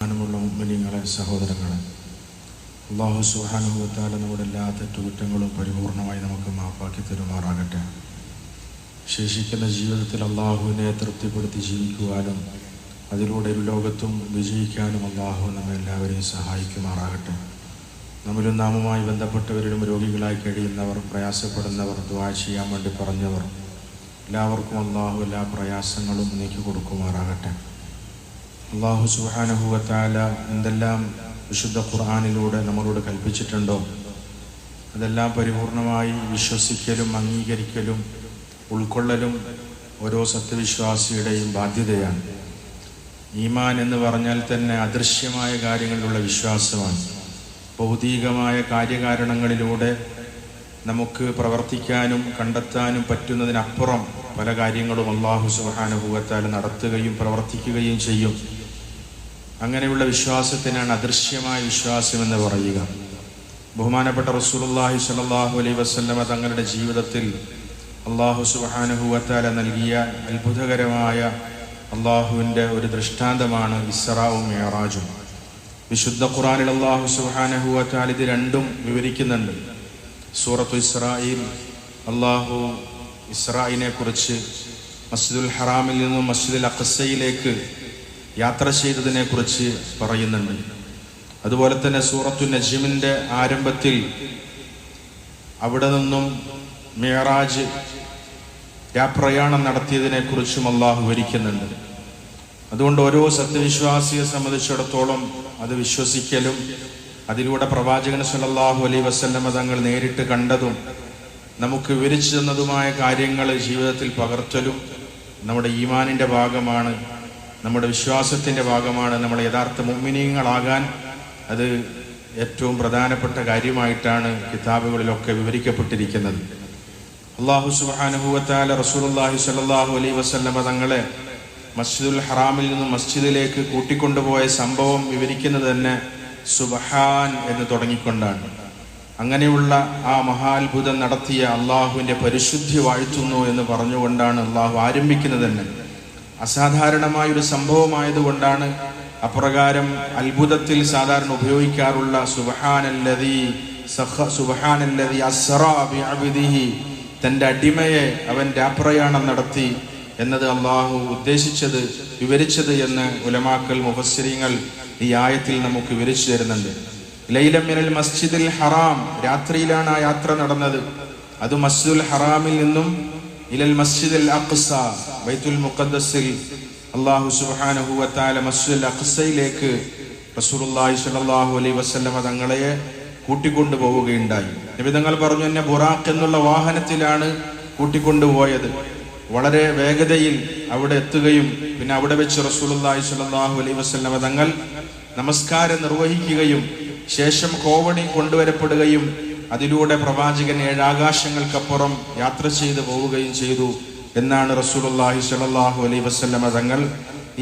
ബഹുമാനമുള്ള മുമ്മിനിങ്ങളെ സഹോദരങ്ങളെ അള്ളാഹു സുഹാനുഭവത്താൽ നമ്മുടെ എല്ലാ തെറ്റുകുറ്റങ്ങളും പരിപൂർണമായി നമുക്ക് മാപ്പാക്കി തരുമാറാകട്ടെ. ശേഷിക്കുന്ന ജീവിതത്തിൽ അള്ളാഹുവിനെ തൃപ്തിപ്പെടുത്തി ജീവിക്കുവാനും അതിലൂടെ ഒരു ലോകത്തും വിജയിക്കാനും അള്ളാഹു നമ്മെ എല്ലാവരെയും സഹായിക്കുമാറാകട്ടെ. നമ്മിലും നാമുമായി ബന്ധപ്പെട്ടവരിലും രോഗികളായി കഴിയുന്നവർ പ്രയാസപ്പെടുന്നവർ ദ്വാ ചെയ്യാൻ വേണ്ടി പറഞ്ഞവർ എല്ലാവർക്കും അള്ളാഹു എല്ലാ പ്രയാസങ്ങളും നീക്കി കൊടുക്കുമാറാകട്ടെ അള്ളാഹു സുഹാനഹുവത്താല എന്തെല്ലാം വിശുദ്ധ ഖുർആാനിലൂടെ നമ്മളോട് കൽപ്പിച്ചിട്ടുണ്ടോ? അതെല്ലാം പരിപൂർണമായി വിശ്വസിക്കലും അംഗീകരിക്കലും ഉൾക്കൊള്ളലും ഓരോ സത്യവിശ്വാസിയുടെയും ബാധ്യതയാണ്. ഈമാൻ എന്ന് പറഞ്ഞാൽ തന്നെ അദൃശ്യമായ കാര്യങ്ങളിലുള്ള വിശ്വാസമാണ്. ഭൗതികമായ കാര്യകാരണങ്ങളിലൂടെ നമുക്ക് പ്രവർത്തിക്കാനും കണ്ടെത്താനും പറ്റുന്നതിനപ്പുറം പല കാര്യങ്ങളും അള്ളാഹു സുഹാനുഭവത്താൽ നടത്തുകയും പ്രവർത്തിക്കുകയും ചെയ്യും. അങ്ങനെയുള്ള വിശ്വാസത്തിനാണ് അദൃശ്യമായ വിശ്വാസം എന്ന് പറയുക. ബഹുമാനപ്പെട്ട റസൂലുള്ളാഹി സ്വല്ലല്ലാഹു അലൈഹി വസല്ലമ തങ്ങളുടെ ജീവിതത്തിൽ അള്ളാഹു സുബാനുഹുവത്താല നൽകിയ അത്ഭുതകരമായ അള്ളാഹുവിന്റെ ഒരു ദൃഷ്ടാന്തമാണ് ഇസ്രാവും മേറാജും വിശുദ്ധ ഖുറാനിൽ അള്ളാഹു സുബാനഹുവത്താൽ ഇത് രണ്ടും വിവരിക്കുന്നുണ്ട്. സൂറത്തു ഇസ്രായിൽ അള്ളാഹു ഇസ്രായിനെ കുറിച്ച് മസ്ജിദുൽ ഹറാമിൽ നിന്നും മസ്ജിദുൽ അഖസയിലേക്ക് യാത്ര ചെയ്തതിനെ കുറിച്ച് പറയുന്നുണ്ട്. അതുപോലെ തന്നെ സൂറത്തു നജീമിന്റെ ആരംഭത്തിൽ അവിടെ നിന്നും യാപ്രയാണം നടത്തിയതിനെ കുറിച്ചും അള്ളാഹു വിവരിക്കുന്നുണ്ട്. അതുകൊണ്ട് ഓരോ സത്യവിശ്വാസിയെ സംബന്ധിച്ചിടത്തോളം അത് വിശ്വസിക്കലും അതിലൂടെ പ്രവാചകൻ സല്ലല്ലാഹു അലൈ വസല്ലമ തങ്ങൾ നേരിട്ട് കണ്ടതും നമുക്ക് വിവരിച്ചു തന്നതുമായ കാര്യങ്ങൾ ജീവിതത്തിൽ പകർത്തലും നമ്മുടെ ഈമാനിന്റെ ഭാഗമാണ്. നമ്മുടെ വിശ്വാസത്തിന്റെ ഭാഗമാണ് നമ്മൾ യഥാർത്ഥ മുമ്മിനീയങ്ങളാകാൻ അത് ഏറ്റവും പ്രധാനപ്പെട്ട കാര്യമായിട്ടാണ് കിതാബുകളിലൊക്കെ വിവരിക്കപ്പെട്ടിരിക്കുന്നത്. അള്ളാഹു സുബാനുഭവത്താല റസൂലുള്ളാഹി സ്വല്ലല്ലാഹു അലൈ വസല്ലമ തങ്ങളെ മസ്ജിദുൽ ഹറാമിൽ നിന്ന് മസ്ജിദിലേക്ക് കൂട്ടിക്കൊണ്ടുപോയ സംഭവം വിവരിക്കുന്നത് തന്നെ സുബഹാൻ എന്ന് തുടങ്ങിക്കൊണ്ടാണ്. അങ്ങനെയുള്ള ആ മഹാത്ഭുതം നടത്തിയ അള്ളാഹുവിന്റെ പരിശുദ്ധി വാഴ്ത്തുന്നു എന്ന് പറഞ്ഞുകൊണ്ടാണ് അള്ളാഹു ആരംഭിക്കുന്നത് തന്നെ. അസാധാരണമായ ഒരു സംഭവമായതുകൊണ്ടാണ് അപ്രകാരം അത്ഭുതത്തിൽ സാധാരണ ഉപയോഗിക്കാറുള്ള സുബഹാനല്ലതി സുബഹാനല്ലതി അസ്റാ തന്റെ അടിമയെ അവൻ രാപ്രയാണം നടത്തി എന്നത് അള്ളാഹു ഉദ്ദേശിച്ചത് വിവരിച്ചത് എന്ന് ഉലമാക്കൽ മുഫസ്സിരിങ്ങൾ ഈ ആയത്തിൽ നമുക്ക് വിവരിച്ചു തരുന്നുണ്ട്. ലൈലമിനൽ മസ്ജിദിൽ ഹറാം രാത്രിയിലാണ് ആ യാത്ര നടന്നത്. അത് മസ്ജിദുൽ ഹറാമിൽ നിന്നും ഇലൽ അൽ അഖ്സ ബൈത്തുൽ മുഖദ്ദസിൽ. അള്ളാഹു സുബ്ഹാനഹു വതആല അൽ അഖ്സയിലേക്ക് റസൂലുള്ളാഹി സ്വല്ലല്ലാഹു അലൈഹി വസല്ലമ തങ്ങളെ കൂട്ടിക്കൊണ്ടു പോവുകയുണ്ടായി നബി തങ്ങൾ പറഞ്ഞു എന്നെ ബുറാഖ് എന്നുള്ള വാഹനത്തിലാണ് കൂട്ടിക്കൊണ്ടുപോയത്. വളരെ വേഗതയിൽ അവിടെ എത്തുകയും പിന്നെ അവിടെ വെച്ച് റസൂലുള്ളാഹി സ്വല്ലല്ലാഹു അലൈഹി വസല്ലമ തങ്ങൾ നമസ്കാരം നിർവഹിക്കുകയും ശേഷം കോവണി കൊണ്ടുവരപ്പെടുകയും അതിലൂടെ പ്രവാചകൻ ഏഴാകാശങ്ങൾക്കപ്പുറം യാത്ര ചെയ്തു പോവുകയും ചെയ്തു എന്നാണ് റസൂലുള്ളാഹി സ്വല്ലല്ലാഹു അലൈഹി വസല്ലമ തങ്ങൾ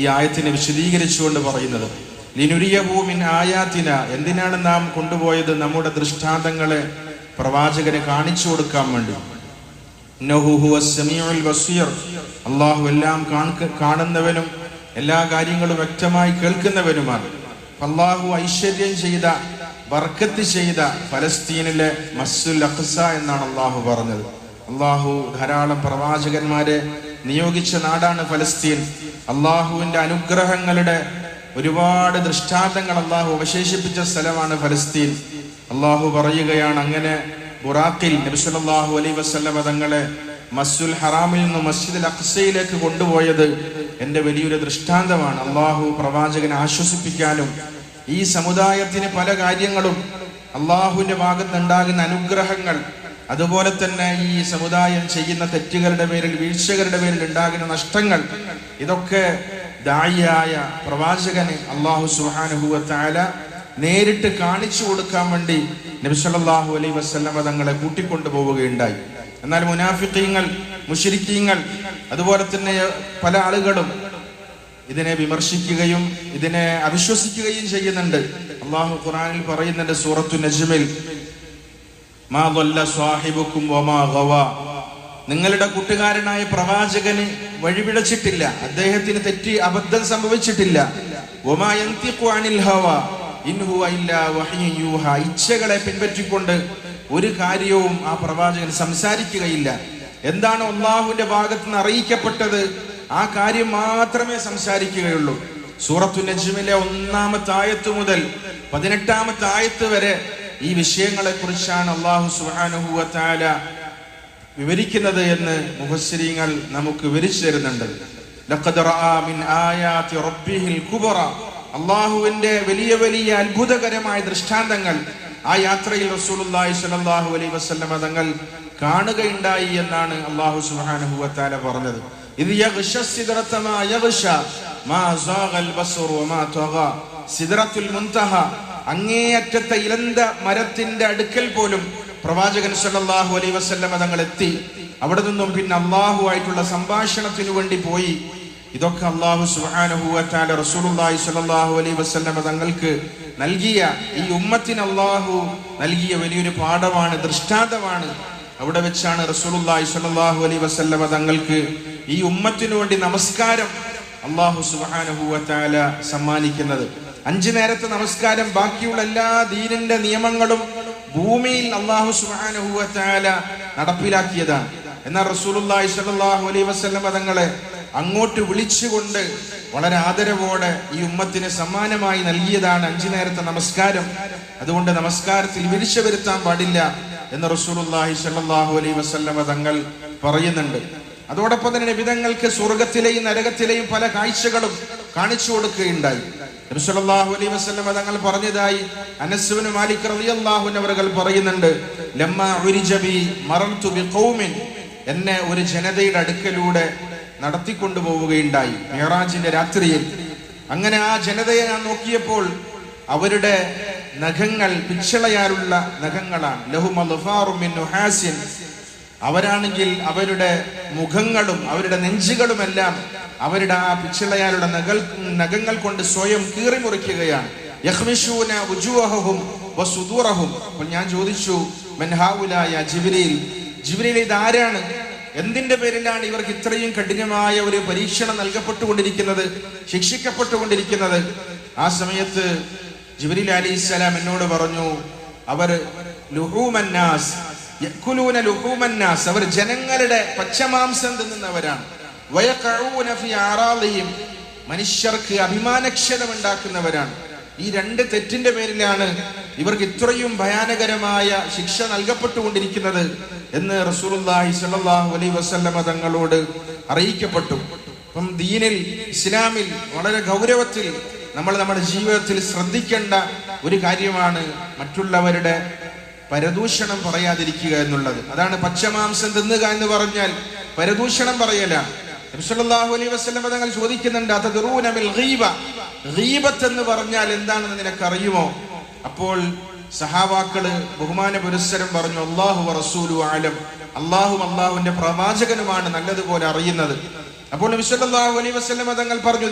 ഈ ആയത്തിനെ വിശദീകരിച്ചുകൊണ്ട് പറയുന്നത്. ലിനുരിയഭൂമിൻ ആയാത്തിന എന്തിനാണ് നാം കൊണ്ടുപോയത്? നമ്മുടെ ദൃഷ്ടാന്തങ്ങളെ പ്രവാചകന് കാണിച്ചു കൊടുക്കാൻ വേണ്ടി. അള്ളാഹു എല്ലാം കാണുന്നവനും എല്ലാ കാര്യങ്ങളും വ്യക്തമായി കേൾക്കുന്നവനുമാണ്. അള്ളാഹു ഐശ്വര്യം ചെയ്ത ബർക്കത്ത് ചെയ്ത ഫലസ്തീനിലെ മസ്സുൽ അഖ്സ എന്നാണ് അള്ളാഹു പറഞ്ഞത്. അള്ളാഹു ധാരാളം പ്രവാചകന്മാരെ നിയോഗിച്ച നാടാണ് ഫലസ്തീൻ. അള്ളാഹുവിന്റെ അനുഗ്രഹങ്ങളുടെ ഒരുപാട് ദൃഷ്ടാന്തങ്ങൾ അള്ളാഹു അവശേഷിപ്പിച്ച സ്ഥലമാണ് ഫലസ്തീൻ. അള്ളാഹു പറയുകയാണ് അങ്ങനെ ബുറാഖിൽ നബിസല്ലാഹു അലൈ വസ്ലമ തങ്ങളെ മസ്സുൽ ഹറാമിൽ നിന്ന് മസ്ജിദ് അഖ്സയിലേക്ക് കൊണ്ടുപോയത് എന്റെ വലിയൊരു ദൃഷ്ടാന്തമാണ്. അള്ളാഹു പ്രവാചകനെ ആശ്വസിപ്പിക്കാനും ഈ സമുദായത്തിന് പല കാര്യങ്ങളും അള്ളാഹുവിന്റെ ഭാഗത്തുണ്ടാകുന്ന അനുഗ്രഹങ്ങൾ അതുപോലെ തന്നെ ഈ സമുദായം ചെയ്യുന്ന തെറ്റുകളുടെ പേരിൽ വീഴ്ചകളുടെ പേരിൽ ഉണ്ടാകുന്ന നഷ്ടങ്ങൾ ഇതൊക്കെ ദായിയായ പ്രവാചകന് അള്ളാഹു സുഹാനുഭൂവത്തായ നേരിട്ട് കാണിച്ചു കൊടുക്കാൻ വേണ്ടി നബി അലൈ അലൈഹി വസല്ലമ തങ്ങളെ കൂട്ടിക്കൊണ്ടു പോവുകയുണ്ടായി. എന്നാൽ മുനാഫിക്കീങ്ങൾ മുഷിരിക്കീങ്ങൾ അതുപോലെ തന്നെ പല ആളുകളും ഇതിനെ വിമർശിക്കുകയും ഇതിനെ അവിശ്വസിക്കുകയും ചെയ്യുന്നുണ്ട്. അള്ളാഹു ഖുറാനിൽ പറയുന്നുണ്ട് സൂറത്തു നജ്മിൽ സാഹിബുക്കും നിങ്ങളുടെ കൂട്ടുകാരനായ പ്രവാചകന് വഴിപിഴച്ചിട്ടില്ല അദ്ദേഹത്തിന് തെറ്റി അബദ്ധം സംഭവിച്ചിട്ടില്ല. ഇച്ഛകളെ പിൻപറ്റിക്കൊണ്ട് ഒരു കാര്യവും ആ പ്രവാചകൻ സംസാരിക്കുകയില്ല. എന്താണ് അള്ളാഹുവിന്റെ ഭാഗത്ത് നിന്ന് അറിയിക്കപ്പെട്ടത്? ആ കാര്യം മാത്രമേ സംസാരിക്കുകയുള്ളൂ. സൂറത്തു നജ്മിലെ ഒന്നാമത്തെ ആയത്ത് മുതൽ പതിനെട്ടാമത്തെ ആയത്ത് വരെ ഈ വിഷയങ്ങളെ കുറിച്ചാണ് അള്ളാഹു സുഹാനുഹുവ താല വിവരിക്കുന്നത് എന്ന് മുഹസ്രീങ്ങൾ നമുക്ക് വിവരിച്ചു തരുന്നുണ്ട്. അള്ളാഹുവിന്റെ വലിയ വലിയ അത്ഭുതകരമായ ദൃഷ്ടാന്തങ്ങൾ ആ യാത്രയിൽ റസൂലുള്ളാഹി സ്വല്ലല്ലാഹു അലൈഹി വസല്ലമ തങ്ങൾ കാണുകയുണ്ടായി എന്നാണ് അള്ളാഹു സുബ്ഹാനഹു പറഞ്ഞത്. അങ്ങേയറ്റത്തെ ഇലന്ത മരത്തിന്റെ അടുക്കൽ പോലും പ്രവാചകൻ സല്ലല്ലാഹു അലൈഹി വസല്ലമ തങ്ങൾ എത്തി അവിടെ നിന്നും പിന്നെ അള്ളാഹു ആയിട്ടുള്ള സംഭാഷണത്തിനു വേണ്ടി പോയി. ഇതൊക്കെ അള്ളാഹു വതആല റസൂലുള്ളാഹി സ്വല്ലല്ലാഹു അലൈഹി വസല്ലമ തങ്ങൾക്ക് നൽകിയ ഈ ഉമ്മത്തിന് അള്ളാഹു നൽകിയ വലിയൊരു പാഠമാണ് ദൃഷ്ടാന്തമാണ്. അവിടെ വെച്ചാണ് റസൂലുള്ളാഹി സ്വല്ലല്ലാഹു അലൈഹി വസല്ലമ തങ്ങൾക്ക് ഈ ഉമ്മത്തിനു വേണ്ടി നമസ്കാരം അള്ളാഹു സുബ്ഹാനഹു വതആല സമ്മാനിക്കുന്നത്. അഞ്ചു നേരത്തെ നമസ്കാരം ബാക്കിയുള്ള എല്ലാ ദീനിന്റെ നിയമങ്ങളും ഭൂമിയിൽ അള്ളാഹു സുബ്ഹാനഹു വതആല നടപ്പിലാക്കിയതാണ്. എന്നാൽ റസൂലുള്ളാഹി സ്വല്ലല്ലാഹു അലൈഹി വസല്ലം തങ്ങളെ അങ്ങോട്ട് വിളിച്ചുകൊണ്ട് വളരെ ആദരവോടെ ഈ ഉമ്മത്തിന് സമ്മാനമായി നൽകിയതാണ് അഞ്ചു നേരത്തെ നമസ്കാരം. അതുകൊണ്ട് നമസ്കാരത്തിൽ വീഴ്ച വരുത്താൻ പാടില്ല എന്ന് റസൂലുള്ളാഹി സ്വല്ലല്ലാഹു അലൈഹി വസ്ലം തങ്ങൾ പറയുന്നുണ്ട്. അതോടൊപ്പം തന്നെ നബിതങ്ങൾക്ക് സ്വർഗത്തിലെയും നരകത്തിലെയും പല കാഴ്ചകളും കാണിച്ചു കൊടുക്കുകയുണ്ടായി. നബി സല്ലല്ലാഹു അലൈഹി വസല്ലമ തങ്ങൾ പറഞ്ഞതായി അനസ്ബിന് മാലിക് റളിയല്ലാഹു അൻഹു പറയുന്നുണ്ട് ലമ്മ ഉരിജ ബി മറംതു ബി ഖൗമിൻ. എന്നെ ഒരു ജനതയുടെ അടുക്കലൂടെ നടത്തിക്കൊണ്ടുപോവുകയുണ്ടായി മെഹറാജിന്റെ രാത്രിയിൽ. അങ്ങനെ ആ ജനതയെ ഞാൻ നോക്കിയപ്പോൾ അവരുടെ നഖങ്ങൾ പിച്ചളയാലുള്ള നഖങ്ങളാണ്. ലഹും അൽഫാറും മിൻ നുഹാസിൻ. അവരാണെങ്കിൽ അവരുടെ മുഖങ്ങളും അവരുടെ നെഞ്ചുകളുമെല്ലാം അവരുടെ ആ പിച്ചളയാലുള്ള നഗൽ നഖങ്ങൾ കൊണ്ട് സ്വയം കീറിമുറിക്കുകയാണ്. യഹ്മിഷൂന ഞാൻ ചോദിച്ചു മൻ ഹാഉലായ ജിബ്രീൽ ഇതാരാണ്? എന്തിന്റെ പേരിലാണ് ഇവർക്ക് ഇത്രയും കഠിനമായ ഒരു പരീക്ഷണം നൽകപ്പെട്ടുകൊണ്ടിരിക്കുന്നത് ശിക്ഷിക്കപ്പെട്ടുകൊണ്ടിരിക്കുന്നത്? ആ സമയത്ത് ജിബ്രീൽ അലിസ്സലാം എന്നോട് പറഞ്ഞു അവർ ലുഹൂമന്നാസ് യഅ്കുലൂന ലുഹൂമന്നാസ് അവർ ജനങ്ങളുടെ പച്ചമാംസം തിന്നുന്നവരാണ്. വയഖഊന ഫി ആറാളിയും മനുഷ്യർക്ക് അഭിമാനക്ഷതം ഉണ്ടാക്കുന്നവരാണ് ഈ രണ്ട് തെറ്റിന്റെ പേരിലാണ് ഇവർക്ക് ഇത്രയും ഭയാനകരമായ ശിക്ഷ നൽകപ്പെട്ടുകൊണ്ടിരിക്കുന്നത് എന്ന് റസൂലുള്ളാഹി സ്വല്ലല്ലാഹു അലൈഹി വസല്ലമ തങ്ങളോട് അറിയിക്കപ്പെട്ടു. അപ്പം ദീനിൽ ഇസ്ലാമിൽ വളരെ ഗൗരവത്തിൽ നമ്മൾ നമ്മുടെ ജീവിതത്തിൽ ശ്രദ്ധിക്കേണ്ട ഒരു കാര്യമാണ് മറ്റുള്ളവരുടെ പരദൂഷണം പറയാതിരിക്കുക എന്നുള്ളത്. അതാണ് പച്ചമാംസം തിന്നുക എന്ന് പറഞ്ഞാൽ പരദൂഷണം പറയലാണ് തങ്ങൾ ചോദിക്കുന്നുണ്ട് ഗീബ? ഗീബത്ത് എന്ന് പറഞ്ഞാൽ എന്താണെന്ന് നിനക്കറിയുമോ? അപ്പോൾ സഹാവാക്കൾ ബഹുമാന പുരസ്സരം പറഞ്ഞു അള്ളാഹു റസൂലു ആലം അള്ളാഹു അള്ളാഹുവിന്റെ പ്രവാചകനുമാണ് നല്ലതുപോലെ അറിയുന്നത്. അപ്പോൾ നബി സല്ലല്ലാഹു അലൈഹി വസല്ലം തങ്ങൾ പറഞ്ഞു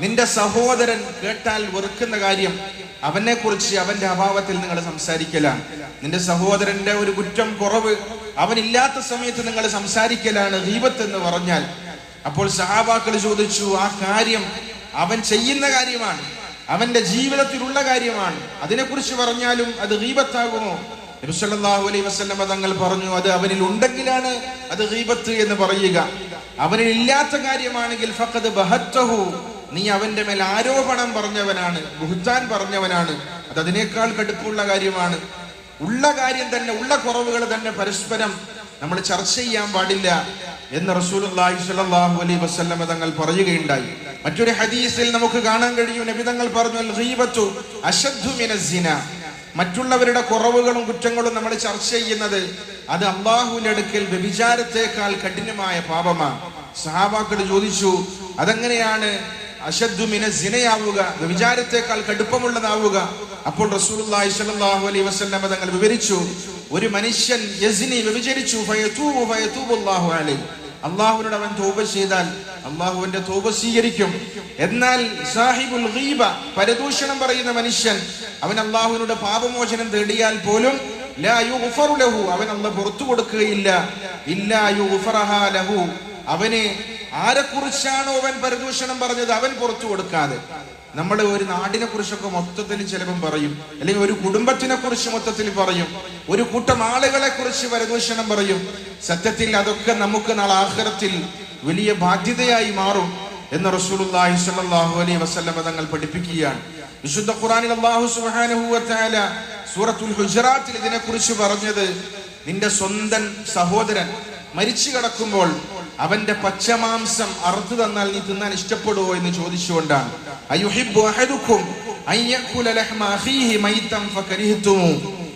നിന്റെ സഹോദരൻ കേട്ടാൽ വെറുക്കുന്ന കാര്യം അവനെ കുറിച്ച് അവന്റെ അഭാവത്തിൽ നിങ്ങൾ സംസാരിക്കലാണ് നിന്റെ സഹോദരന്റെ ഒരു കുറ്റം കുറവ് അവനില്ലാത്ത സമയത്ത് നിങ്ങൾ സംസാരിക്കലാണ് ദീപത്ത് എന്ന് പറഞ്ഞാൽ. അപ്പോൾ സഹാബാക്കൾ ചോദിച്ചു ആ കാര്യം അവൻ ചെയ്യുന്ന കാര്യമാണ് അവന്റെ ജീവിതത്തിലുള്ള കാര്യമാണ്. അതിനെക്കുറിച്ച് പറഞ്ഞാലും അത് ഗീബത്താകുമോ നബി സല്ലല്ലാഹു അലൈഹി വസല്ലമ തങ്ങൾ പറഞ്ഞു അത് അവനിൽ ഉണ്ടെങ്കിലാണ് അത് ഗീബത്ത് എന്ന് പറയുക. അവനിൽ ഇല്ലാത്ത കാര്യമാണെങ്കിൽ ഫഖദ് ബഹത്തഹു നീ അവന്റെ മേൽ ആരോപണം പറഞ്ഞവനാണ് ബുഹ്താൻ പറഞ്ഞവനാണ് അത് അതിനേക്കാൾ കടുപ്പുള്ള കാര്യമാണ്. ഉള്ള കാര്യം തന്നെ ഉള്ള കുറവുകൾ തന്നെ പരസ്പരം നമ്മൾ ചർച്ച ചെയ്യാൻ പാടില്ല എന്ന് സ്വല്ലല്ലാഹു അലൈഹി വസല്ലമ തങ്ങൾ പറയുകയുണ്ടായി. മറ്റൊരു ഹദീസിൽ നമുക്ക് കാണാൻ കഴിയും. നബി തങ്ങൾ പറഞ്ഞു "അൽ ഗീബത്തു അശദ്ദു മിനസ് സിന മറ്റുള്ളവരുടെ കുറവുകളും കുറ്റങ്ങളും നമ്മൾ ചർച്ച ചെയ്യുന്നത് അത് അള്ളാഹുവിന്റെ അടുക്കൽ വ്യഭിചാരത്തെക്കാൾ കഠിനമായ പാപമാണ്. സഹാബാക്കൾ ചോദിച്ചു അതെങ്ങനെയാണ് അശദ്ദു മിന സിനയാവുക വിചാരത്തെക്കാൾ കടുപ്പമുള്ളതാവുക. അപ്പോൾ റസൂലുള്ളാഹി സ്വല്ലല്ലാഹു അലൈഹി വസല്ലം തങ്ങൾ വിവരിച്ചു ഒരു മനുഷ്യൻ യസ്നി വ്യഭിചരിച്ചു ഫയതൂബു ഫയതൂബുല്ലാഹു അലൈഹി അള്ളാഹുവിനോട് അവൻ തൗബ ചെയ്താൽ അള്ളാഹുവിന്റെ തൗബ സ്വീകരിക്കും. എന്നാൽ സാഹിബുൽ ഗീബ പരദൂഷണം പറയുന്ന മനുഷ്യൻ അവൻ അള്ളാഹുവിനോട് പാപമോചനം തേടിയാൽ പോലും അവൻ അള്ളാഹ് പുറത്തു കൊടുക്കുകയില്ല. ഇല്ലാ അവന് ആരെക്കുറിച്ചാണോ അവൻ പരദൂഷണം പറഞ്ഞത്? അവൻ പുറത്തു കൊടുക്കാതെ. നമ്മൾ ഒരു നാടിനെ കുറിച്ചൊക്കെ മൊത്തത്തിൽ ചിലപ്പം പറയും. അല്ലെങ്കിൽ ഒരു കുടുംബത്തിനെ കുറിച്ച് മൊത്തത്തിൽ പറയും. ഒരു കൂട്ടം ആളുകളെ കുറിച്ച് പരദൂഷണം പറയും. സത്യത്തിൽ അതൊക്കെ നമുക്ക് നാളെ ആഹ്റത്തിൽ വലിയ ബാധ്യതയായി മാറും എന്ന് റസൂലുള്ളാഹി സ്വല്ലല്ലാഹു അലൈഹി വസല്ലം തങ്ങൾ പഠിപ്പിക്കുകയാണ്. വിശുദ്ധ ഖുർആനിൽ അല്ലാഹു സുബ്ഹാനഹു വ തആല സൂറത്തുൽ ഹുജറാത്തിൽ ഇതിനെക്കുറിച്ച് പറഞ്ഞത് നിന്റെ സ്വന്തം സഹോദരൻ മരിച്ചു കിടക്കുമ്പോൾ അവന്റെ പച്ചമാംസം അറുത്തു തന്നാൽ നീ തിന്നാൻ ഇഷ്ടപ്പെടുവോ എന്ന് ചോദിച്ചുകൊണ്ടാണ്.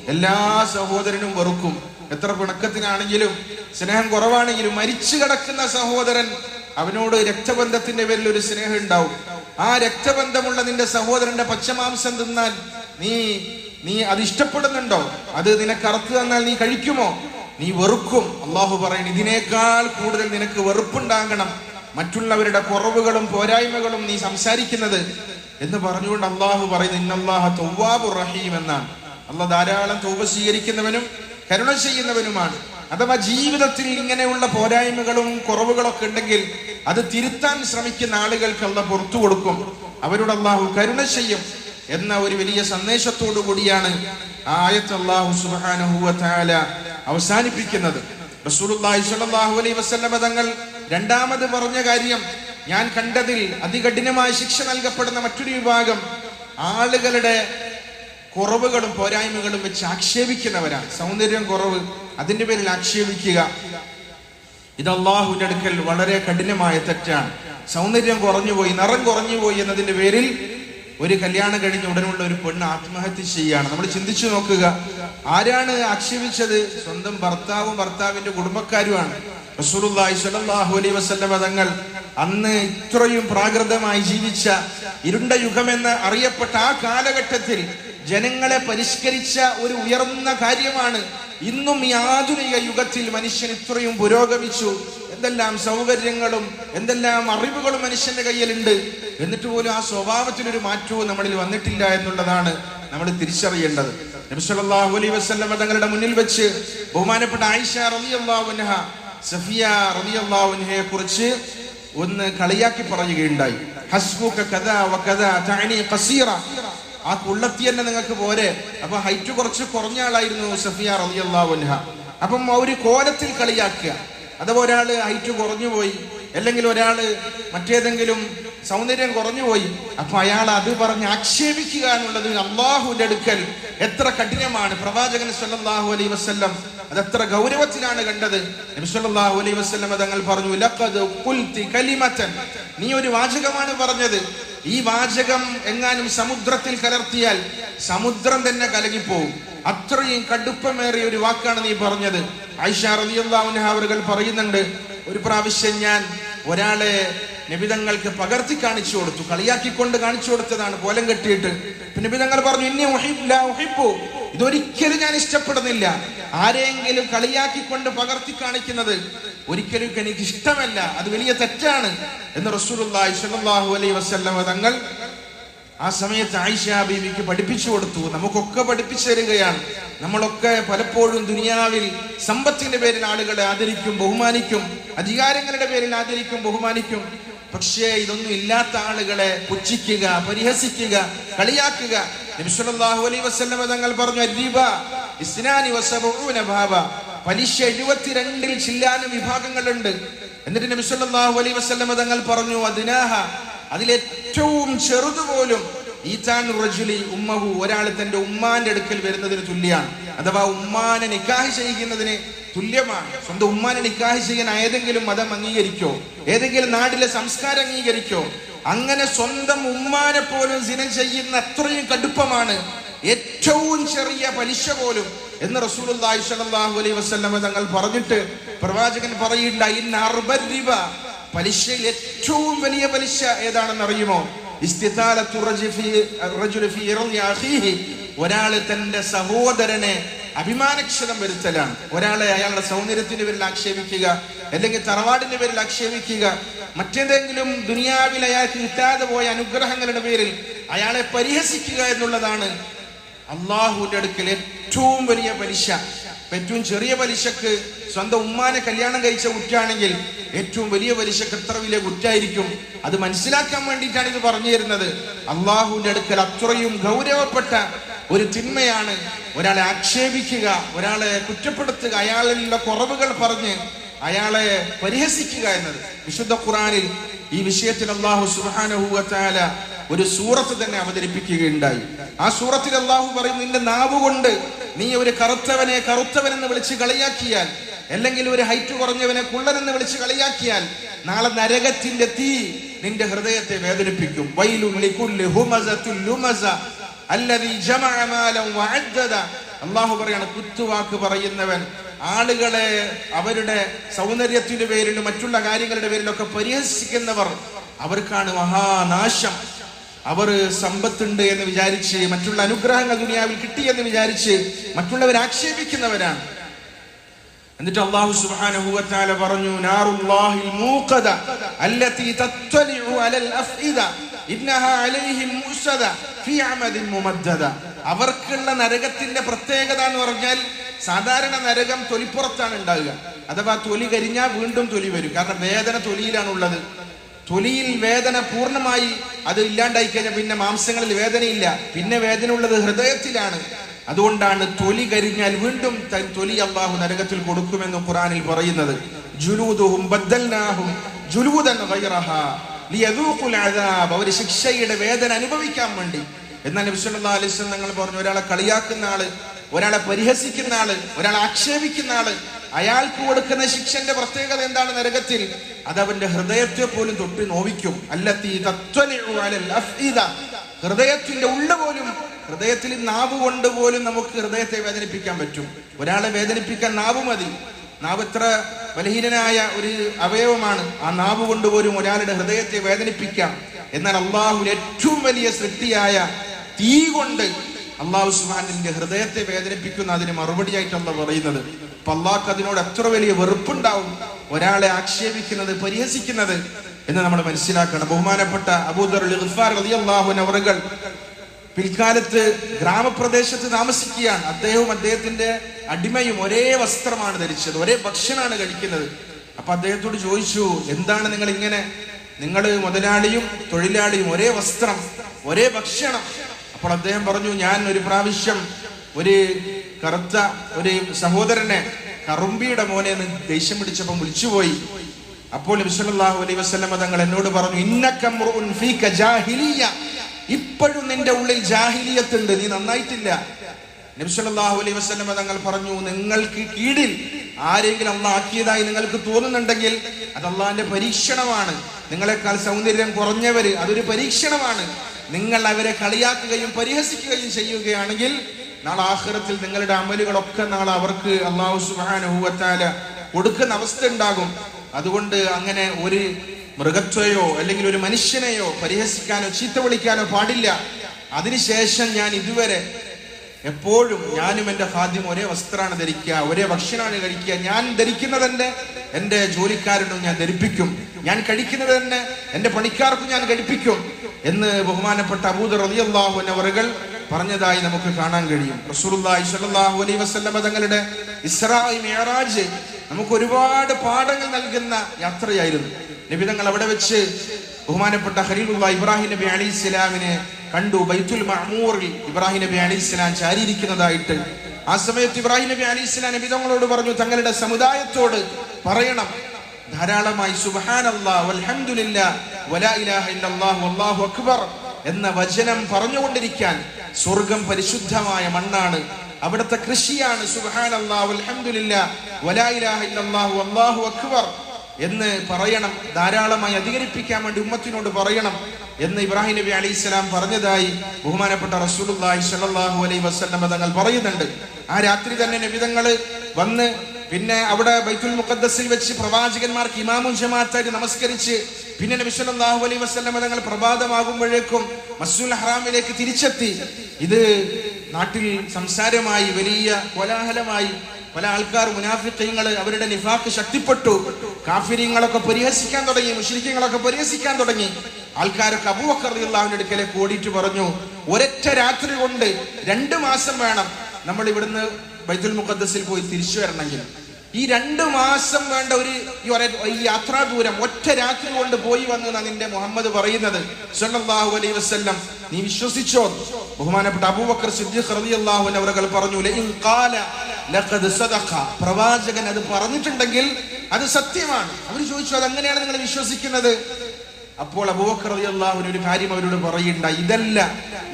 എല്ലാ സഹോദരനും വെറുക്കും. എത്ര പിണക്കത്തിനാണെങ്കിലും സ്നേഹം കുറവാണെങ്കിലും മരിച്ചു കിടക്കുന്ന സഹോദരൻ അവനോട് രക്തബന്ധത്തിന്റെ പേരിൽ ഒരു സ്നേഹം ഉണ്ടാവും. ആ രക്തബന്ധമുള്ള നിന്റെ സഹോദരന്റെ പച്ചമാംസം തിന്നാൽ നീ നീ അത് ഇഷ്ടപ്പെടുന്നുണ്ടോ? അത് നിനക്ക് അറുത്തു തന്നാൽ നീ കഴിക്കുമോ? നീ വെറുക്കും. അള്ളാഹു പറയുന്നു ഇതിനേക്കാൾ കൂടുതൽ നിനക്ക് വെറുപ്പുണ്ടാകണം. മറ്റുള്ളവരുടെ കുറവുകളും പോരായ്മകളും നീ സംസാരിക്കുന്നത് എന്ന് പറഞ്ഞുകൊണ്ട് അള്ളാഹു പറയുന്നു ഇന്നല്ലാഹ തൗവാബു റഹീം എന്നാണ്. അള്ളാഹ് ധാരാളം തൗബ സ്വീകരിക്കുന്നവനും കരുണ ചെയ്യുന്നവനുമാണ്. അഥവാ ജീവിതത്തിൽ ഇങ്ങനെയുള്ള പോരായ്മകളും കുറവുകളൊക്കെ ഉണ്ടെങ്കിൽ അത് തിരുത്താൻ ശ്രമിക്കുന്ന ആളുകൾക്ക് അല്ല പുറത്തു കൊടുക്കും. അവരോട് അള്ളാഹു കരുണ ചെയ്യും എന്ന ഒരു വലിയ സന്ദേശത്തോടു കൂടിയാണ് ആയത്ത് അള്ളാഹു തആല അവസാനിപ്പിക്കുന്നത്. തങ്ങൾ രണ്ടാമത് പറഞ്ഞ കാര്യം ഞാൻ കണ്ടതിൽ അതികഠിനമായ ശിക്ഷ നൽകപ്പെടുന്ന മറ്റൊരു വിഭാഗം ആളുകളുടെ കുറവുകളും പോരായ്മകളും വെച്ച് ആക്ഷേപിക്കുന്നവരാണ്. സൗന്ദര്യം കുറവ് അതിന്റെ പേരിൽ ആക്ഷേപിക്കുക. ഇത് അള്ളാഹുവിന്റെ അടുക്കൽ വളരെ കഠിനമായ തെറ്റാണ്. സൗന്ദര്യം കുറഞ്ഞുപോയി നിറം കുറഞ്ഞുപോയി എന്നതിന്റെ പേരിൽ ഒരു കല്യാണം കഴിഞ്ഞ ഉടനുള്ള ഒരു പെണ്ണ് ആത്മഹത്യ ചെയ്യുകയാണ്. നമ്മൾ ചിന്തിച്ചു നോക്കുക. ആരാണ് ആക്ഷേപിച്ചത്? സ്വന്തം ഭർത്താവും ഭർത്താവിന്റെ കുടുംബക്കാരുമാണ്. റസൂലുള്ളാഹി അലൈഹി വസല്ലം തങ്ങൾ അന്ന് ഇത്രയും പ്രാകൃതമായി ജീവിച്ച ഇരുണ്ട യുഗമെന്ന് അറിയപ്പെട്ട ആ കാലഘട്ടത്തിൽ ജനങ്ങളെ പരിഷ്കരിച്ച ഒരു ഉയർന്ന കാര്യമാണ് ഇന്നും ഈ ആധുനിക യുഗത്തിൽ മനുഷ്യൻ ഇത്രയും പുരോഗമിച്ചു. എന്തെല്ലാം സൗകര്യങ്ങളും എന്തെല്ലാം അറിവുകളും മനുഷ്യന്റെ കയ്യിലുണ്ട്. എന്നിട്ട് പോലും ആ സ്വഭാവത്തിനൊരു മാറ്റവും നമ്മളിൽ വന്നിട്ടില്ല എന്നുള്ളതാണ് നമ്മൾ തിരിച്ചറിയേണ്ടത്. നബി സല്ലല്ലാഹു അലൈഹി വസല്ലം തങ്ങളുടെ മുന്നിൽ വെച്ച് ബഹുമാനപ്പെട്ട ആയിഷ റളിയല്ലാഹു അൻഹ സഫിയ റളിയല്ലാഹു അൻഹയെ കുറിച്ച് ഒന്ന് കളിയാക്കി പറയുകയുണ്ടായി. ആ കുള്ളത്തി തന്നെ നിങ്ങൾക്ക് പോരെ. അപ്പൊ ഹൈറ്റ് കുറച്ച് കുറഞ്ഞ ആളായിരുന്നു സഫിയ റളിയല്ലാഹു അൻഹ. അപ്പം ഒരു കോലത്തിൽ കളിയാക്കുക. അഥവാ ഒരാൾ ഹൈറ്റ് കുറഞ്ഞു പോയി അല്ലെങ്കിൽ ഒരാൾ മറ്റേതെങ്കിലും സൗന്ദര്യം കുറഞ്ഞുപോയി. അപ്പൊ അയാൾ അത് പറഞ്ഞ് ആക്ഷേപിക്കുക എന്നുള്ളത് അള്ളാഹുവിന്റെ അടുക്കൽ എത്ര കഠിനമാണ്. പ്രവാചകൻ സല്ലാഹു അലൈ വസ്ല്ലം അത് എത്ര ഗൗരവത്തിലാണ് കണ്ടത്. നബിസ്വല്ലാഹു അലൈ വസ്ല്ലം തങ്ങൾ പറഞ്ഞു നീ ഒരു വാചകമാണ് പറഞ്ഞത്. ഈ വാചകം എങ്ങാനും സമുദ്രത്തിൽ കലർത്തിയാൽ സമുദ്രം തന്നെ കലങ്ങിപ്പോവും. അത്രയും കടുപ്പമേറിയ ഒരു വാക്കാണ് നീ പറഞ്ഞത്. ഐഷ റതിയുള്ള അവർ പറയുന്നുണ്ട് ഒരു പ്രാവശ്യം ഞാൻ ഒരാളെ നിബിതങ്ങൾക്ക് പകർത്തി കാണിച്ചു കൊടുത്തു കളിയാക്കിക്കൊണ്ട് കാണിച്ചു കൊടുത്തതാണ് കോലം കെട്ടിയിട്ട്. നിബിതങ്ങൾ പറഞ്ഞു ഇനി ഉഹിപ്പോ ഇതൊരിക്കലും ഞാൻ ഇഷ്ടപ്പെടുന്നില്ല. ആരെങ്കിലും കളിയാക്കിക്കൊണ്ട് പകർത്തി കാണിക്കുന്നത് ഒരിക്കലും എനിക്ക് ഇഷ്ടമല്ല അത് വലിയ തെറ്റാണ്. എന്ന് റസൂലുള്ളാഹി സ്വല്ലല്ലാഹു അലൈഹി വസല്ലം തങ്ങൾ ആ സമയത്ത് ആയിഷ ബീവിക്ക് പഠിപ്പിച്ചു കൊടുത്തു. നമുക്കൊക്കെ പഠിപ്പിച്ചു തരികയാണ്. നമ്മളൊക്കെ പലപ്പോഴും ദുനിയാവിൽ സമ്പത്തിന്റെ പേരിൽ ആളുകളെ ആദരിക്കും ബഹുമാനിക്കും. അധികാരങ്ങളുടെ പേരിൽ ആദരിക്കും ബഹുമാനിക്കും. പക്ഷേ ഇതൊന്നും ഇല്ലാത്ത ആളുകളെ പുച്ഛിക്കുക പരിഹസിക്കുക കളിയാക്കുക. തങ്ങൾ പറഞ്ഞു ഇസ്നാനി വസബഊന ഭാവ. പലിശ എഴുപത്തിരണ്ടിൽ ചില്ലാനും വിഭാഗങ്ങളുണ്ട്. എന്നിട്ട് നബിസ്വല്ലാഹു അലൈ അലൈഹി വസല്ലമ തങ്ങൾ പറഞ്ഞു അതിനാഹ അതിലേറ്റവും ചെറുതുപോലും ഈത്താൻ റജുലി ഉമ്മഹു ഒരാൾ തന്റെ ഉമ്മാന്റെ അടുക്കൽ വരുന്നതിന് തുല്യാണ്. അഥവാ ഉമ്മാനെ നിക്കാഹ് ചെയ്യുന്നതിന് തുല്യമാണ്. സ്വന്തം ഉമ്മാനെ നിക്കാഹ് ചെയ്യാൻ ഏതെങ്കിലും മതം അംഗീകരിക്കോ? ഏതെങ്കിലും നാടിലെ സംസ്കാരം അംഗീകരിക്കോ? അങ്ങനെ സ്വന്തം ഉമ്മാനെ പോലും സിനം ചെയ്യുന്ന അത്രയും കടുപ്പമാണ്. ഏറ്റവും ചെറിയ പലിശ പോലും. എന്ന് റസൂൽ സ്വല്ലല്ലാഹു അലൈഹി വസല്ലം തങ്ങൾ പറഞ്ഞിട്ട് പ്രവാചകൻ പറയുണ്ടായി രൂപ പലിശയിൽ ഏറ്റവും വലിയ പലിശ ഏതാണെന്ന് അറിയുമോ. ഒരാൾ തന്റെ സഹോദരനെ അഭിമാനക്ഷതം വരുത്തലാണ്. ഒരാളെ അയാളുടെ സൗന്ദര്യത്തിന്റെ പേരിൽ ആക്ഷേപിക്കുക അല്ലെങ്കിൽ തറവാടിന്റെ പേരിൽ ആക്ഷേപിക്കുക മറ്റേതെങ്കിലും ദുനിയാവിൽ അയാൾക്ക് കിട്ടാതെ പോയ അനുഗ്രഹങ്ങളുടെ പേരിൽ അയാളെ പരിഹസിക്കുക എന്നുള്ളതാണ് അള്ളാഹുവിന്റെ അടുക്കൽ ഏറ്റവും വലിയ പലിശ. ഏറ്റവും ചെറിയ പലിശക്ക് സ്വന്തം ഉമ്മാനെ കല്യാണം കഴിച്ച കുറ്റാണെങ്കിൽ ഏറ്റവും വലിയ പലിശക്ക് എത്ര വലിയ കുറ്റായിരിക്കും അത് മനസ്സിലാക്കാൻ വേണ്ടിയിട്ടാണ് ഇത് പറഞ്ഞു തരുന്നത് അള്ളാഹുവിന്റെ അടുക്കൽ അത്രയും ഗൗരവപ്പെട്ട ഒരു തിന്മയാണ്. ഒരാളെ ആക്ഷേപിക്കുക ഒരാളെ കുറ്റപ്പെടുത്തുക അയാളിലുള്ള കുറവുകൾ പറഞ്ഞ് അയാളെ പരിഹസിക്കുക എന്നത്. വിശുദ്ധ ഖുറാനിൽ ഈ വിഷയത്തിൽ അള്ളാഹു സുബാനഹുല ഒരു സൂറത്ത് തന്നെ അവതരിപ്പിക്കുകയുണ്ടായി. ആ സൂറത്തിൽ അള്ളാഹു പറയും നിന്റെ നാവ് കൊണ്ട് നീ ഒരു കറുത്തവനെ കറുത്തവൻ എന്ന് വിളിച്ച് കളിയാക്കിയാൽ അല്ലെങ്കിൽ ഒരു ഹൈറ്റ് കുറഞ്ഞവനെ കുള്ളൻ എന്ന് വിളിച്ച് കളിയാക്കിയാൽ നാളെ നരകത്തിന്റെ തീ നിന്റെ ഹൃദയത്തെ വേദനിപ്പിക്കും. വൈലുൽ അള്ളാഹു പറയാണ് കുത്തുവാക്ക് പറയുന്നവൻ ആളുകളെ അവരുടെ സൗന്ദര്യത്തിന്റെ പേരിലും മറ്റുള്ള കാര്യങ്ങളുടെ പേരിലൊക്കെ പരിഹസിക്കുന്നവർ അവർക്കാണ് മഹാനാശം. അവർ സമ്പത്തുണ്ട് എന്ന് വിചാരിച്ച് മറ്റുള്ള അനുഗ്രഹങ്ങൾ ദുനിയാവിൽ കിട്ടി എന്ന് വിചാരിച്ച് മറ്റുള്ളവർ ആക്ഷേപിക്കുന്നവരാണ്. എന്നിട്ട് അള്ളാഹു സുബ്ഹാനഹു വ പറഞ്ഞു നാറുല്ലാഹിൽ മൂഖദ തത്വലിഉ അലൽ അലൈഹിം അവർക്കുള്ള നരകത്തിന്റെ പ്രത്യേകത എന്ന് പറഞ്ഞാൽ സാധാരണ നരകം തൊലിപ്പുറത്താണ് ഉണ്ടാവുക. അഥവാ തൊലി കരിഞ്ഞാൽ വീണ്ടും തൊലി വരും. കാരണം വേദന തൊലിയിലാണ് ഉള്ളത് തൊലിയിൽ വേദന പൂർണമായി അത് ഇല്ലാണ്ടായി കഴിഞ്ഞാൽ പിന്നെ മാംസങ്ങളിൽ വേദനയില്ല. പിന്നെ വേദന ഉള്ളത് ഹൃദയത്തിലാണ്. അതുകൊണ്ടാണ് തൊലി കരിഞ്ഞാൽ വീണ്ടും തൊലി അള്ളാഹു നരകത്തിൽ കൊടുക്കുമെന്ന് ഖുറാനിൽ പറയുന്നത്. ജുലൂദുഹും ബദ്ദൽനാഹും ജുലൂദൻ ഗൈറഹാ. അവർ ശിക്ഷയുടെ വേദന അനുഭവിക്കാൻ വേണ്ടി. എന്നാൽ നബി സല്ലല്ലാഹു അലൈഹി പറഞ്ഞു ഒരാളെ കളിയാക്കുന്ന ആൾ ഒരാളെ പരിഹസിക്കുന്ന ആൾ ഒരാളെ ആക്ഷേപിക്കുന്ന ആൾ അയാൾക്ക് കൊടുക്കുന്ന ശിക്ഷന്റെ പ്രത്യേകത എന്താണ് നരകത്തിൽ? അത് അവന്റെ ഹൃദയത്തെ പോലും തൊട്ട് നോവിക്കും. ഹൃദയത്തിന്റെ ഉള്ള പോലും ഹൃദയത്തിൽ നാവ് കൊണ്ട് പോലും നമുക്ക് ഹൃദയത്തെ വേദനിപ്പിക്കാൻ പറ്റും. ഒരാളെ വേദനിപ്പിക്കാൻ നാവ് മതി. നാവ് എത്ര ബലഹീനനായ ഒരു അവയവമാണ് ആ നാവ് കൊണ്ടുപോലും ഒരാളുടെ ഹൃദയത്തെ വേദനിപ്പിക്കാം. എന്നാൽ അള്ളാഹു ഏറ്റവും വലിയ സൃഷ്ടിയായ തീ കൊണ്ട് അള്ളാഹു സുഹാനിന്റെ ഹൃദയത്തെ വേദനിപ്പിക്കുന്ന അതിന് മറുപടിയായിട്ടല്ല പറയുന്നത്. അപ്പൊ അള്ളാഹ്ക്ക് അതിനോട് എത്ര വലിയ വെറുപ്പുണ്ടാവും? ഒരാളെ ആക്ഷേപിക്കുന്നത് പരിഹസിക്കുന്നത് എന്ന് നമ്മൾ മനസ്സിലാക്കണം. ബഹുമാനപ്പെട്ട അബൂദർ അവറുകൾ പിൽക്കാലത്ത് ഗ്രാമപ്രദേശത്ത് താമസിക്കുകയാണ്. അദ്ദേഹവും അദ്ദേഹത്തിന്റെ അടിമയും ഒരേ വസ്ത്രമാണ് ധരിച്ചത് ഒരേ ഭക്ഷണമാണ് കഴിക്കുന്നത്. അപ്പൊ അദ്ദേഹത്തോട് ചോദിച്ചു എന്താണ് നിങ്ങൾ ഇങ്ങനെ നിങ്ങൾ മുതലാളിയും തൊഴിലാളിയും ഒരേ വസ്ത്രം ഒരേ ഭക്ഷണം. അപ്പോൾ അദ്ദേഹം പറഞ്ഞു ഞാൻ ഒരു പ്രാവശ്യം ഒരു കറുത്ത ഒരു സഹോദരനെ കറുമ്പിയുടെ മോനെ ദേഷ്യം പിടിച്ചപ്പോൾ വിളിച്ചുപോയി. അപ്പോൾ നബിസല്ലാഹു അലൈഹി വസല്ലം തങ്ങൾ എന്നോട് പറഞ്ഞു ഇന്നക്കമ്രുഉൻ ഫീക ഇപ്പോഴും നിന്റെ ഉള്ളിൽ ജാഹിലിയത്ത് ഉണ്ട് നീ നന്നായിട്ടില്ല. നബ്സല്ലാഹു അലൈഹി വസ്ലമ തങ്ങൾ പറഞ്ഞു നിങ്ങൾക്ക് കീഴിൽ ആരെങ്കിലും അള്ള ആക്കിയതായി നിങ്ങൾക്ക് തോന്നുന്നുണ്ടെങ്കിൽ അത് അള്ളാഹിന്റെ പരീക്ഷണമാണ്. നിങ്ങളെക്കാൾ സൗന്ദര്യം കുറഞ്ഞവര് അതൊരു പരീക്ഷണമാണ്. നിങ്ങൾ അവരെ കളിയാക്കുകയും പരിഹസിക്കുകയും ചെയ്യുകയാണെങ്കിൽ നാളെ ആഖിറത്തിൽ നിങ്ങളുടെ അമലുകളൊക്കെ നാളെ അവർക്ക് അള്ളാഹു തആല കൊടുക്കുന്ന അവസ്ഥ ഉണ്ടാകും. അതുകൊണ്ട് അങ്ങനെ ഒരു മൃഗത്വയോ അല്ലെങ്കിൽ ഒരു മനുഷ്യനെയോ പരിഹസിക്കാനോ ചീത്ത വിളിക്കാനോ പാടില്ല. അതിനുശേഷം ഞാൻ ഇതുവരെ എപ്പോഴും ഞാനും എന്റെ ഹാദ്യം ഒരേ വസ്ത്രമാണ് ധരിക്കുക ഒരേ ഭക്ഷണമാണ് കഴിക്കുക. ഞാൻ ധരിക്കുന്നത് തന്നെ എന്റെ ജോലിക്കാരനും ഞാൻ ധരിപ്പിക്കും. ഞാൻ കഴിക്കുന്നത് തന്നെ എന്റെ പണിക്കാർക്കും ഞാൻ കഴിപ്പിക്കും എന്ന് ബഹുമാനപ്പെട്ട അബൂദർ റളിയല്ലാഹു അവറുകൾ പറഞ്ഞതായി നമുക്ക് കാണാൻ കഴിയും. റസൂലുള്ളാഹി സ്വല്ലല്ലാഹു അലൈഹി വസല്ലമ തങ്ങളുടെ ഇസ്രാ മിഅറാജ് നമുക്ക് ഒരുപാട് പാഠങ്ങൾ നൽകുന്ന യാത്രയായിരുന്നു. നബി തങ്ങൾ അവിടെ വെച്ച് ബഹുമാനപ്പെട്ട ഹരീബുള്ള ഇബ്രാഹിം നബി അലി ഇസ്ലാമിനെ കണ്ടു. ബൈത്തുൽ മഹമൂറിൽ ഇബ്രാഹിം നബി അലി ഇസ്ലാം ചാരിയിരിക്കുന്നതായിട്ട്. ആ സമയത്ത് ഇബ്രാഹിം നബി അലി ഇസ്ലാം നബി തങ്ങളോട് പറഞ്ഞു തങ്ങളുടെ സമുദായത്തോട് പറയണം. ധാരാളമായി അക്ബർ എന്ന വചനം പറഞ്ഞുകൊണ്ടിരിക്കാൻ സ്വർഗം പരിശുദ്ധമായ മണ്ണാണ്. അവിടുത്തെ കൃഷിയാണ് സുബാൻ അള്ളാഹു അക്ബർ എന്ന് പറയണം ധാരാളമായി അധികരിപ്പിക്കാൻ വേണ്ടി ഉമ്മത്തിനോട് പറയണം എന്ന് ഇബ്രാഹിം നബി അലി ഇസ്ലാം പറഞ്ഞതായി ബഹുമാനപ്പെട്ട റസൂലുള്ളാഹി സ്വല്ലല്ലാഹു അലൈഹി വസല്ലം തങ്ങൾ പറയുന്നുണ്ട്. ആ രാത്രി തന്നെ നബിതങ്ങൾ വന്ന് പിന്നെ അവിടെ ബൈത്തുൽ മുഖദ്ദസിൽ വെച്ച് പ്രവാചകന്മാർക്ക് ഇമാമും ജമാഅത്തായിട്ട് നമസ്കരിച്ച് പിന്നെ നബി സല്ലല്ലാഹു അലൈഹി വസല്ലം തങ്ങൾ പ്രഭാതമാകുമ്പോഴേക്കും മസ്ജിദുൽ ഹറാമിലേക്ക് തിരിച്ചെത്തി. ഇത് നാട്ടിൽ സംസാരമായി വലിയ കോലാഹലമായി പല ആൾക്കാർ മുനാഫിക്കങ്ങൾ അവരുടെ നിഫാക്ക് ശക്തിപ്പെട്ടു. കാഫിര്യങ്ങളൊക്കെ പരിഹസിക്കാൻ തുടങ്ങി മുഷരിക്കങ്ങളൊക്കെ പരിഹസിക്കാൻ തുടങ്ങി. ആൾക്കാരൊക്കെ അബൂബക്കറിയുള്ളവന്റെ അടുക്കലേ കോടിയിട്ട് പറഞ്ഞു ഒരൊറ്റ രാത്രി കൊണ്ട് രണ്ട് മാസം വേണം നമ്മൾ ഇവിടുന്ന് ബൈത്തുൽ മുഖദ്സിൽ പോയി തിരിച്ചു വരണമെങ്കിൽ. ഈ രണ്ട് മാസം വേണ്ട ഒരു ഈ യാത്രാ ദൂരം ഒറ്റ രാത്രി കൊണ്ട് പോയി വന്നു എന്നാണ് നിന്റെ മുഹമ്മദ് പറയുന്നത്. സല്ലല്ലാഹു അലൈഹി വസല്ലം. നീ വിശ്വസിച്ചോ? ബഹുമാനപ്പെട്ട അബൂബക്കർ സിദ്ദീഖ് റളിയല്ലാഹു അൻഹു അവർ പറഞ്ഞു ലഇൻ ഖാല പ്രവാചകൻ അത് പറഞ്ഞിട്ടുണ്ടെങ്കിൽ അത് സത്യമാണ്. അവർ ചോദിച്ചു അത് എങ്ങനെയാണ് നിങ്ങൾ വിശ്വസിക്കുന്നത്? അപ്പോൾ അബൂബക്കർ റളിയല്ലാഹു ഒരു കാര്യം അവരോട് പറയണ്ട ഇതല്ല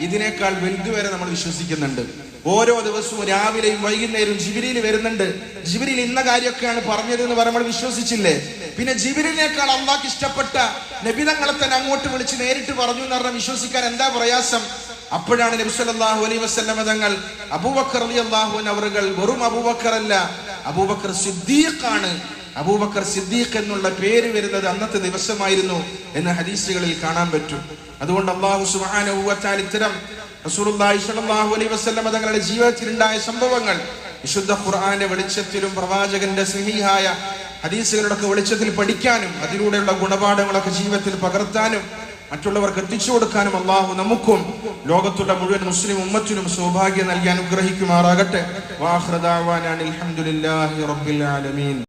ഇതിനേക്കാൾ വലുത് വരെ നമ്മൾ വിശ്വസിക്കുന്നുണ്ട്. ഓരോ ദിവസവും രാവിലെയും വൈകുന്നേരവും ജിബിരിയിൽ വരുന്നുണ്ട്. ജിബിരിയിൽ ഇന്ന കാര്യമൊക്കെയാണ് പറഞ്ഞത് എന്ന് പറയുമ്പോൾ വിശ്വസിച്ചില്ലേ? പിന്നെ ജിബിരിനേക്കാൾ അള്ളാഹ്ക്ക് ഇഷ്ടപ്പെട്ട നബിതങ്ങളെ തന്നെ അങ്ങോട്ട് വിളിച്ച് നേരിട്ട് പറഞ്ഞു എന്ന് പറഞ്ഞാൽ വിശ്വസിക്കാൻ എന്താ പ്രയാസം? അപ്പോഴാണ് നബി സല്ലല്ലാഹു അലൈഹി വസല്ലമ തങ്ങൾ അബൂബക്കർ റളിയല്ലാഹു അൻഹു അവറുകൾ വെറും അബൂബക്കർ അല്ല അബൂബക്കർ സിദ്ദീഖാണ്. അബൂബക്കർ സിദ്ദീഖ് എന്നുള്ള പേര് വരുന്നത് അന്നത്തെ ദിവസമായിരുന്നു എന്ന് ഹദീസുകളിൽ കാണാൻ പറ്റും. അതുകൊണ്ട് അള്ളാഹു സുബ്ഹാനഹു വ തആല ഇത്തരം റസൂലുള്ളാഹി സ്വല്ലല്ലാഹു അലൈഹി വസല്ലമ തങ്ങളുടെ ജീവിതത്തിലുണ്ടായ സംഭവങ്ങൾ വിശുദ്ധ ഖുർആന്റെ വെളിച്ചത്തിലും പ്രവാചകന്റെ സഹിഹായ ഹദീസുകളുടെ വെളിച്ചത്തിൽ പഠിക്കാനും അതിലൂടെയുള്ള ഗുണപാഠങ്ങളൊക്കെ ജീവിതത്തിൽ പകർത്താനും മറ്റുള്ളവർക്ക് എത്തിച്ചു കൊടുക്കാനും അള്ളാഹു നമുക്കും ലോകത്തുള്ള മുഴുവൻ മുസ്ലിം ഉമ്മത്തിനും സൗഭാഗ്യം നൽകി അനുഗ്രഹിക്കുമാറാകട്ടെ. റബ്ബിൽ ആലമീൻ.